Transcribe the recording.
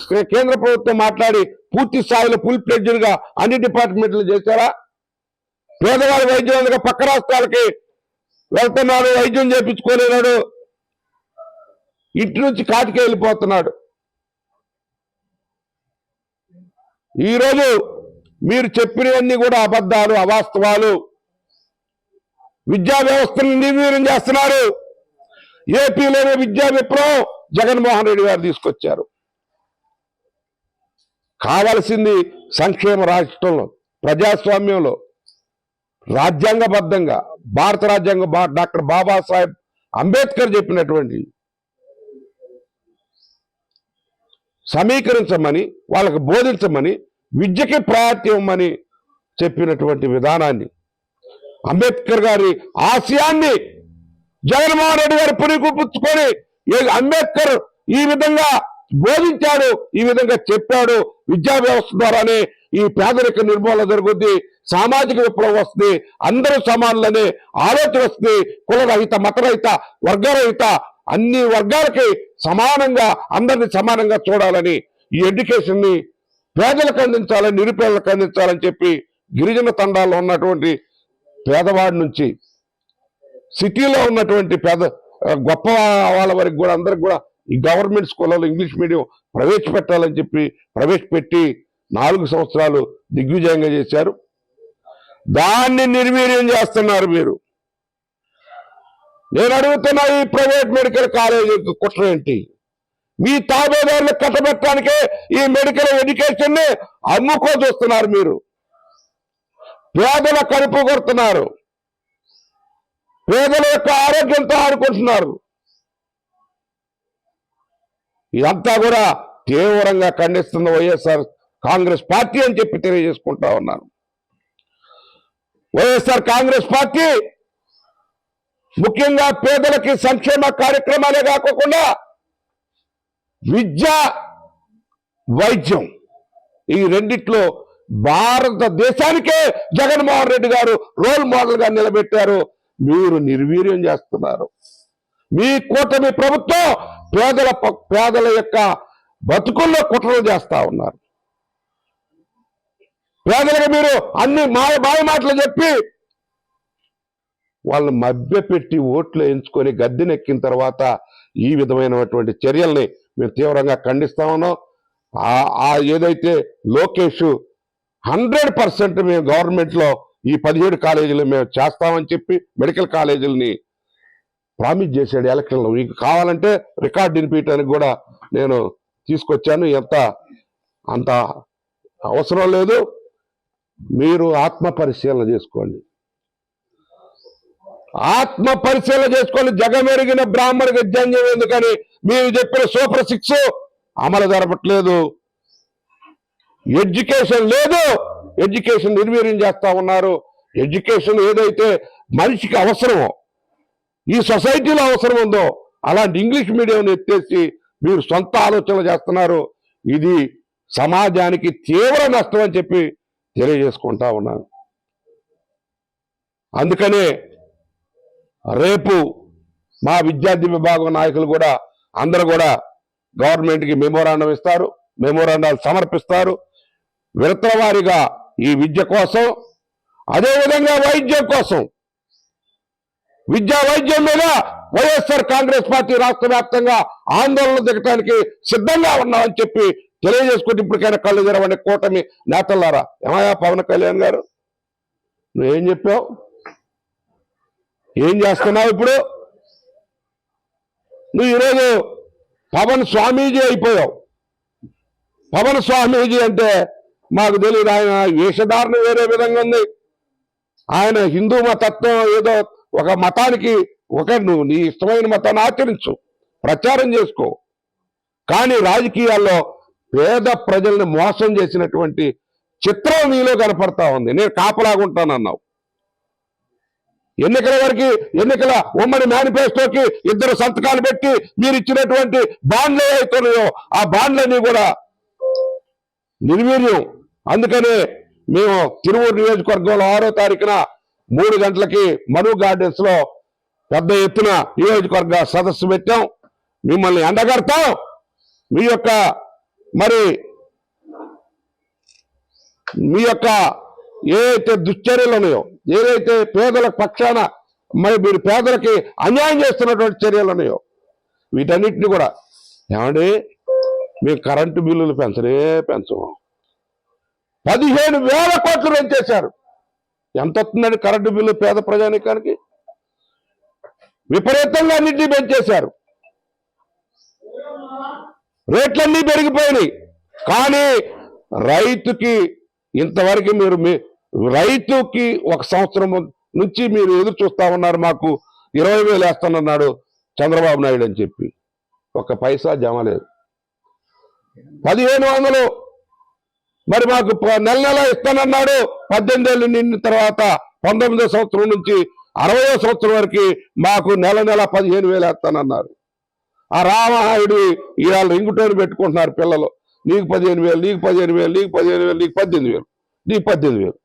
కేంద్ర ప్రభుత్వం మాట్లాడి పూర్తి స్థాయిలో ఫుల్ ప్లెడ్జ్డ్గా అన్ని డిపార్ట్మెంట్లు చేశారా? పేదవాడి వైద్యం పక్క రాష్ట్రాలకి వెళ్తున్నాడు వైద్యం చేపించుకోలేనాడు. ఇంటి నుంచి కాటికి వెళ్ళిపోతున్నాడు. ఈరోజు మీరు చెప్పినవన్నీ కూడా అబద్ధాలు అవాస్తవాలు. విద్యా వ్యవస్థను నిర్వీర్యం చేస్తున్నారు. ఏపీలోనే విద్యా విప్లవం జగన్మోహన్ రెడ్డి గారు తీసుకొచ్చారు. కావలసింది సంక్షేమ రాష్ట్రంలో ప్రజాస్వామ్యంలో రాజ్యాంగబద్ధంగా భారత రాజ్యాంగ డాక్టర్ బాబాసాహెబ్ అంబేద్కర్ చెప్పినటువంటి సమీకరించమని వాళ్ళకి బోధించమని విద్యకి ప్రయారిటీ ఇవ్వమని చెప్పినటువంటి విధానాన్ని అంబేద్కర్ గారి ఆశయాన్ని జగన్మోహన్ రెడ్డి గారు పురిగుపుచ్చుకొని అంబేద్కర్ ఈ విధంగా బోధించాడు ఈ విధంగా చెప్పాడు. విద్యా వ్యవస్థ ద్వారానే ఈ పేదరిక నిర్మూలన జరుగుద్ది సామాజిక విప్లవం వస్తుంది అందరూ సమానులనే ఆలోచన వస్తుంది. కులరహిత మతరహిత వర్గరహిత అన్ని వర్గాలకి సమానంగా అందరిని సమానంగా చూడాలని ఈ ఎడ్యుకేషన్ని పేదలకు అందించాలని నిరుపేదలకు అందించాలని చెప్పి గిరిజన తండాల్లో ఉన్నటువంటి పేదవాడి నుంచి సిటీలో ఉన్నటువంటి పేద గొప్ప వాళ్ళ వరకు కూడా అందరికి కూడా ఈ గవర్నమెంట్ స్కూళ్ళలో ఇంగ్లీష్ మీడియం ప్రవేశపెట్టాలని చెప్పి ప్రవేశపెట్టి నాలుగు సంవత్సరాలు దిగ్విజయంగా చేశారు. దాన్ని నిర్వీర్యం చేస్తున్నారు మీరు. నేను అడుగుతున్నా ఈ ప్రైవేట్ మెడికల్ కాలేజీ కుట్ర ఏంటి? మీ తాబేదారులు కట్టబెట్టడానికే ఈ మెడికల్ ఎడ్యుకేషన్ని అమ్ముకో చూస్తున్నారు మీరు. పేదల కడుపు కొడుతున్నారు. పేదల యొక్క ఆరోగ్యంతో ఆడుకుంటున్నారు. ఇదంతా కూడా తీవ్రంగా ఖండిస్తుంది వైఎస్ఆర్ కాంగ్రెస్ పార్టీ అని చెప్పి తెలియజేసుకుంటా ఉన్నాను. వైఎస్ఆర్ కాంగ్రెస్ పార్టీ ముఖ్యంగా పేదలకి సంక్షేమ కార్యక్రమాలే కాకుండా విద్య వైద్యం ఈ రెండిట్లో భారతదేశానికే జగన్మోహన్ రెడ్డి గారు రోల్ మోడల్గా నిలబెట్టారు. మీరు నిర్వీర్యం చేస్తున్నారు. మీ కూటమి ప్రభుత్వం పేదల పేదల యొక్క బతుకుల్లో కుట్రలు చేస్తా ఉన్నారు. పేదలకు మీరు అన్ని మాయ మాయ మాటలు చెప్పి వాళ్ళు మభ్యపెట్టి ఓట్లు ఎంచుకొని గద్దెనెక్కిన తర్వాత ఈ విధమైనటువంటి చర్యల్ని మేము తీవ్రంగా ఖండిస్తా ఉన్నాం. ఆ- ఏదైతే లోకేష్ హండ్రెడ్ పర్సెంట్ మేము గవర్నమెంట్లో ఈ పదిహేడు కాలేజీలు మేము చేస్తామని చెప్పి మెడికల్ కాలేజీలని ప్రామిస్ చేశాడు ఎలక్షన్లో. మీకు కావాలంటే రికార్డు వినిపించడానికి కూడా నేను తీసుకొచ్చాను. ఎంత అంత అవసరం లేదు. మీరు ఆత్మ పరిశీలన చేసుకోండి. ఆత్మ పరిశీలన చేసుకోండి జగమెరిగిన బ్రాహ్మణ గజ్జంజం ఎందుకని మీరు చెప్పిన సూపర్ సిక్స్ అమలు జరపట్లేదు. ఎడ్యుకేషన్ లేదు. ఎడ్యుకేషన్ నిర్వీర్యం చేస్తా ఉన్నారు. ఎడ్యుకేషన్ ఏదైతే మనిషికి అవసరమో ఈ సొసైటీలో అవసరం ఉందో అలాంటి ఇంగ్లీష్ మీడియం ఎత్తేసి మీరు సొంత ఆలోచనలు చేస్తున్నారు. ఇది సమాజానికి తీవ్ర నష్టం అని చెప్పి తెలియజేసుకుంటా ఉన్నాను. అందుకనే రేపు మా విద్యార్థి విభాగం నాయకులు కూడా అందరూ కూడా గవర్నమెంట్కి మెమోరాండం ఇస్తారు. మెమోరాండాలు సమర్పిస్తారు. విడతలవారిగా ఈ విద్య కోసం అదేవిధంగా వైద్యం కోసం విద్యా వైద్యం మీద వైఎస్ఆర్ కాంగ్రెస్ పార్టీ రాష్ట్ర వ్యాప్తంగా ఆందోళన దిగటానికి సిద్ధంగా ఉన్నామని చెప్పి తెలియజేసుకుంటే ఇప్పటికైనా కళ్ళు తెరవండి కూటమి నేతలారా ఏమయ్యా పవన్ కళ్యాణ్ గారు? నువ్వేం చెప్పావు? ఏం చేస్తున్నావు ఇప్పుడు? నువ్వు ఈరోజు పవన్ స్వామీజీ అయిపోయావు. పవన్ స్వామీజీ అంటే మాకు తెలియదు ఆయన వేషధారణ వేరే విధంగా ఉంది. ఆయన హిందూ మతత్వం ఏదో ఒక మతానికి ఒక నువ్వు నీ ఇష్టమైన మతాన్ని ఆచరించు ప్రచారం చేసుకో. కానీ రాజకీయాల్లో పేద ప్రజల్ని మోసం చేసినటువంటి చిత్రం నీలో కనపడతా ఉంది. నేను కాపలాగుంటానన్నావు. ఎన్నికల వరకు ఎన్నికల ఉమ్మడి మేనిఫెస్టోకి ఇద్దరు సంతకాలు పెట్టి మీరు ఇచ్చినటువంటి బాండ్లు ఏవైతున్నాయో ఆ బాండ్లన్నీ కూడా నిర్వీర్యం. అందుకనే మేము తిరువూరు నియోజకవర్గంలో ఆరో తారీఖున మూడు గంటలకి మను గార్డెన్స్లో పెద్ద ఎత్తున నియోజకవర్గ సదస్సు పెట్టాం. మిమ్మల్ని ఎండగడతాం మీ యొక్క మరి మీ యొక్క ఏదైతే దుశ్చర్యలు ఉన్నాయో ఏదైతే పేదల పక్షాన మరి మీరు పేదలకి అన్యాయం చేస్తున్నటువంటి చర్యలు ఉన్నాయో వీటన్నిటిని కూడా ఏమండి మేము కరెంటు బిల్లులు పెంచనే పెంచము. పదిహేను వేల కోట్లు పెంచేశారు ఎంత వస్తుందండి కరెంటు బిల్లు పేద ప్రజానికానికి? విపరీతంగా అన్నింటినీ పెంచేశారు. రేట్లన్నీ పెరిగిపోయినాయి. కానీ రైతుకి ఇంతవరకు మీరు మీ రైతుకి ఒక సంవత్సరం నుంచి మీరు ఎదురు చూస్తా ఉన్నారు మాకు. ఇరవై వేలు వేస్తానన్నాడు చంద్రబాబు నాయుడు అని చెప్పి. ఒక పైసా జమ లేదు. పదిహేను వందలు మరి మాకు నెల నెల ఇస్తానన్నాడు. పద్దెనిమిది ఏళ్ళు నిండిన తర్వాత పంతొమ్మిదో సంవత్సరం నుంచి అరవయో సంవత్సరం వరకు మాకు నెల నెల పదిహేను వేలు వేస్తానన్నారు. ఆ రామహాయుడు ఇవాళ రింగుటోని పెట్టుకుంటున్నారు పిల్లలు. నీకు పదిహేను వేలు నీకు పదిహేను వేలు నీకు పదిహేను వేలు నీకు పద్దెనిమిది వేలు నీకు పద్దెనిమిది వేలు.